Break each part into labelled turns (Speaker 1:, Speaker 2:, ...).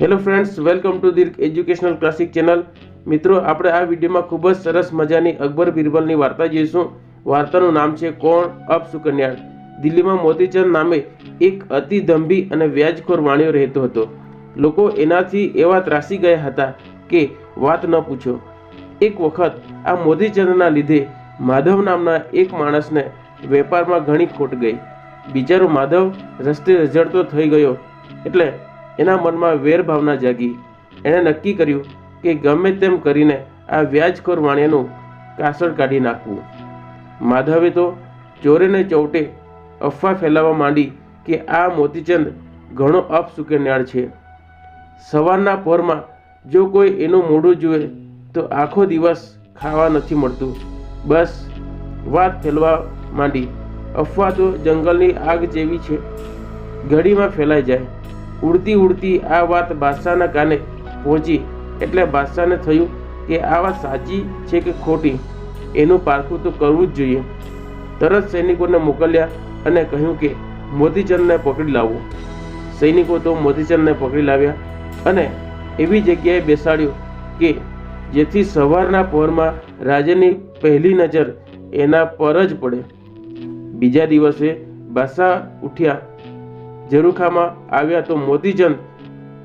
Speaker 1: Hello friends welcome to the educational classic channel મિત્રો, આપણે આ વિડીયોમાં ખૂબ જ સરસ મજાની અકબર બિરબલની વાર્તા જોઈશું. વાર્તાનું નામ છે કોણ? અપ સુકન્યા. દિલ્હીમાં મોતીચંદ નામે એક અતિ ધંભી અને વ્યાજખોર વાણિયો રહેતો હતો. લોકો એનાથી એવા ત્રાસી ગયા હતા કે વાત ન પૂછો. એક વખત આ મોતીચંદના લીધે માધવ નામના એક માણસને વેપારમાં ઘણી ખોટ ગઈ. બિચારો માધવ રસ્તે રઝળતો થઈ ગયો. એટલે એના મનમાં વેર ભાવના જાગી. એણે નક્કી કર્યું કે ગમે તેમ કરીને આ વ્યાજખોર વાણિયાનું કાસળ કાઢી નાખવું. માધવે તો ચોરેને ચૌટે અફવા ફેલાવવા માંડી કે આ મોતીચંદ ઘણો અપસુકેન્યાળ છે. સવારના પહોરમાં જો કોઈ એનું મોઢું જુએ તો આખો દિવસ ખાવા નથી મળતું. બસ વાત ફેલવા માંડી. અફવા તો જંગલની આગ જેવી છે. ઘડીમાં ફેલાઈ જાય. ઉડતી ઉડતી આ વાત બાદશાહના કાને પહોંચી. એટલે બાદશાહને થયું કે આ વાત સાચી છે કે ખોટી, એનું પારખું તો કરવું જ જોઈએ. તરત સૈનિકોને મોકલ્યા અને કહ્યું કે મોતીચંદને પકડી લાવો. સૈનિકો તો મોતીચંદને પકડી લાવ્યા અને એવી જગ્યાએ બેસાડ્યો કે જેથી સવારના પહોરમાં રાજાની પહેલી નજર એના પર જ પડે. બીજા દિવસે બાદશાહ ઉઠ્યા ઝરૂખામાં આવ્યા તો મોતીચંદ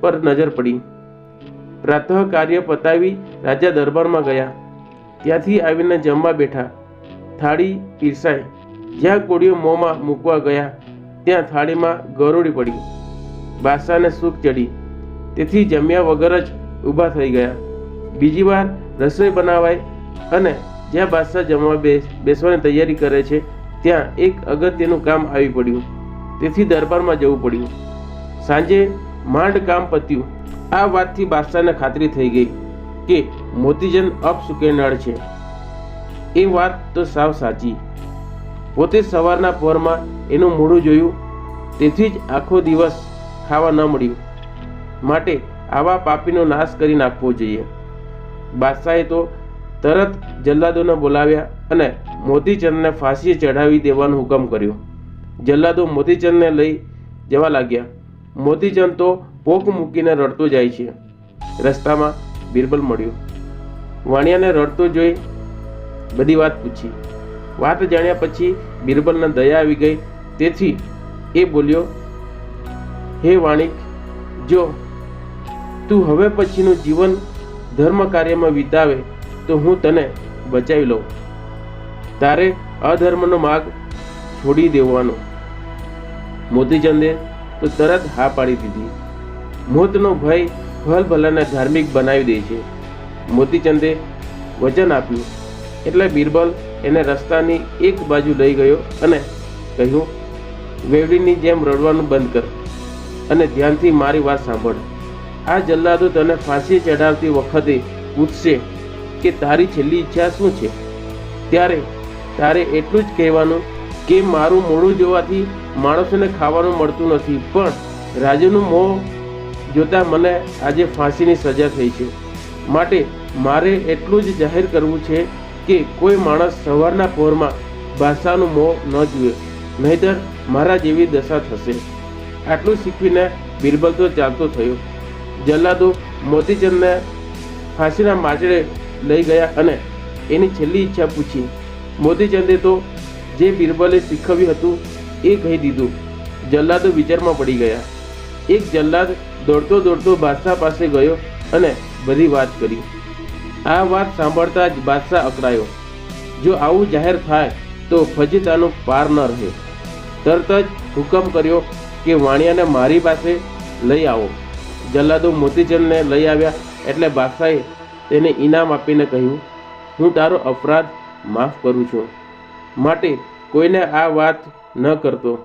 Speaker 1: પર નજર પડી. પ્રાતઃ કાર્ય પતાવી રાજા દરબારમાં ગયા. ત્યાંથી આવીને જમવા બેઠા. થાળી પીરસાઈ. જ્યાં કોળીઓ મોંમાં મૂકવા ગયા, ત્યાં થાળીમાં ગરોળી પડી. બાદશાહને સુખ ચડી. તેથી જમ્યા વગર જ ઊભા થઈ ગયા. બીજી વાર રસોઈ બનાવાય અને જ્યાં બાદશાહ જમવા બેસ, બેસવાની તૈયારી કરે છે, ત્યાં એક અગત્યનું કામ આવી પડ્યું. તેથી દરબારમાં જવું પડ્યું. સાંજે માંડ કામ પત્યું. આ વાતથી બાદશાહને ખાતરી થઈ ગઈ કે મોતીચંદ અપસુકેનાળ છે. એ વાત તો સાવ સાચી. પોતે સવારના પહોરમાં એનું મોઢું જોયું. તેથી જ આખો દિવસ ખાવા ન મળ્યું. માટે આવા પાપીનો નાશ કરી નાખવો જોઈએ. બાદશાહે તો તરત જલ્લાદોને બોલાવ્યા અને મોતીચંદને ફાંસીએ ચઢાવી દેવાનો હુકમ કર્યો. જલ્લાદો મોતીચંદને લઈ જવા લાગ્યા. મોતીચંદ તો પોક મૂકીને રડતો જાય છે. રસ્તામાં બિરબલ મળ્યો. વાણિયાને રડતો જોઈ બધી વાત પૂછી. વાત જાણ્યા પછી બિરબલને દયા આવી ગઈ. તેથી એ બોલ્યો, હે વાણિક, જો તું હવે પછીનું જીવન ધર્મ કાર્યમાં વિતાવે તો હું તને બચાવી લઉં. તારે અધર્મનો માર્ગ છોડી દેવાનો. મોતીચંદે તો તરત હા પાડી દીધી. મોતનો ભય ભલભલાને ધાર્મિક બનાવી દે છે. મોતીચંદે વચન આપ્યું. એટલે બિરબલ એને રસ્તાની એક બાજુ લઈ ગયો અને કહ્યું, વેવડીની જેમ રડવાનું બંધ કર અને ધ્યાનથી મારી વાત સાંભળ. આ જલ્લાદો તને ફાંસી ચઢાવતી વખતે પૂછશે કે તારી છેલ્લી ઈચ્છા શું છે? ત્યારે તારે એટલું જ કહેવાનું કે મારું મોડું જોવાથી માણસોને ખાવાનું મળતું નથી. પણ રાજુનું મોં જોતા મને આજે ફાંસીની સજા થઈ છે. માટે મારે એટલું જ જાહેર કરવું છે કે કોઈ માણસ સવારના પહોરમાં ભાષાનું મોં ન જુએ, નહીતર મારા જેવી દશા થશે. આટલું શીખવીને બિરબલ તો ચાલતો થયો. જલ્લાદો મોતીચંદને ફાંસીના માચડે લઈ ગયા અને એની છેલ્લી ઈચ્છા પૂછી, મોતીચંદે તો જે બિરબલે શીખવ્યું હતું એ કહી દીધું. જલ્લાદો વિચારમાં પડી ગયા. એક જલ્લાદ દોડતો દોડતો બાદશાહ પાસે ગયો અને બધી વાત કરી. આ વાત સાંભળતા જ બાદશાહ અકળાયો. જો આવું જાહેર થાય તો ફજીતાનો પાર ન રહે. તરત જ હુકમ કર્યો કે વાણિયાને મારી પાસે લઈ આવો. જલ્લાદો મોતીચંદને લઈ આવ્યા એટલે બાદશાહે તેને ઇનામ આપીને કહ્યું, હું તારો અપરાધ માફ કરું છું. માટે કોઈને આ વાત ન કરતો.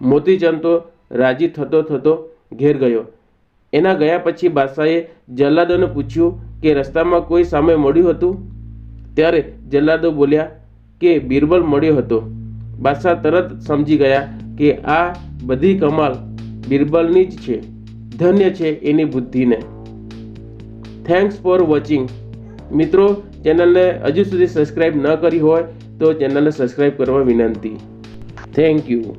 Speaker 1: મોતીચંદ તો રાજી થતો થતો ઘેર ગયો. એના ગયા પછી બાદશાહે જલ્લાદોને પૂછ્યું કે રસ્તામાં કોઈ સામે મળ્યું હતું? ત્યારે જલ્લાદો બોલ્યા કે બિરબલ મળ્યો હતો. બાદશાહ તરત સમજી ગયા કે આ બધી કમાલ બિરબલની જ છે. ધન્ય છે એની બુદ્ધિને. થેન્ક્સ ફોર વોચિંગ મિત્રો, ચેનલને હજુ સુધી સબસ્ક્રાઈબ ન કરી હોય તો ચેનલને સબસ્ક્રાઈબ કરવા વિનંતી થેન્ક યુ